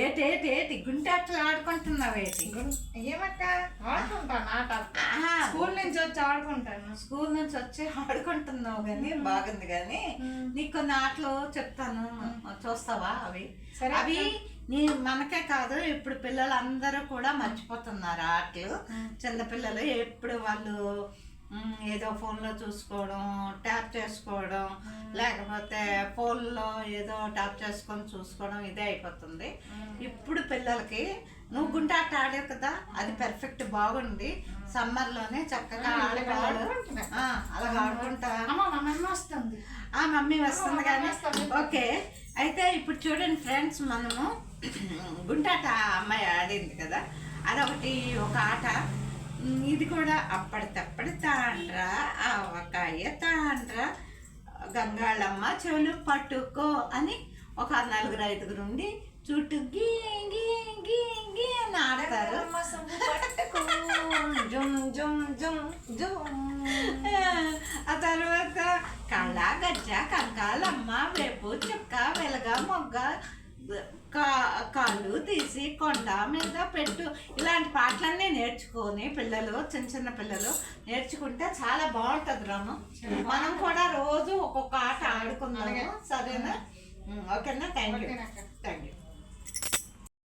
ఏటి ఏటి ఏటి? గుంటె అట్లా ఆడుకుంటున్నావు ఏటి? ఏమక్క? ఆడుకుంటాను ఆట స్కూల్ నుంచి వచ్చి ఆడుకుంటాను. స్కూల్ నుంచి వచ్చి ఆడుకుంటున్నావు కానీ బాగుంది కానీ నీకు కొన్ని ఆటలు చెప్తాను. చూస్తావా అవి? సరే అవి నీ మనకే కాదు ఇప్పుడు పిల్లలు అందరూ కూడా మర్చిపోతున్నారు ఆటలు. చిన్నపిల్లలు ఎప్పుడు వాళ్ళు ఏదో ఫోన్లో చూసుకోవడం ట్యాప్ చేసుకోవడం లేకపోతే ఫోన్లో ఏదో ట్యాప్ చేసుకొని చూసుకోవడం ఇదే అయిపోతుంది. ఇప్పుడు పిల్లలకి నువ్వు గుంట ఆట ఆడావు కదా అది పర్ఫెక్ట్ బాగుంది. సమ్మర్లోనే చక్కగా ఆడపిల్లలు ఆ, అలా ఆడుకుంటా. వస్తుంది. ఆ మమ్మీ వస్తుంది కానీ ఓకే. అయితే ఇప్పుడు చూడండి ఫ్రెండ్స్ మనము గుంటాట అమ్మాయి ఆడింది కదా అదొకటి ఒక ఆట. ఇది కూడా అప్పటితప్పటి తాండ్రా ఆవకాయ తాండ్రా. గంగాళమ్మ చెవులు పట్టుకో అని ఒక నలుగురు ఐదుగురు ఉండి చుట్టూ గీ గీ గీ గీ అని ఆడతారు. జుమ్ జుమ్ జుమ్ జుమ్ ఆ తర్వాత కళ్ళ గజ్జ కంకాలమ్మ వేపు చుక్క వెలగ మొగ్గ కా కాళ్ళు తీసి కొండ మీద పెట్టు. ఇలాంటి పాటలన్నీ నేర్చుకొని పిల్లలు చిన్న చిన్న పిల్లలు నేర్చుకుంటే చాలా బాగుంటుంది రాము. మనం కూడా రోజు ఒక్కొక్క ఆట ఆడుకుందాము. సరేనా? ఓకేనా. Thank you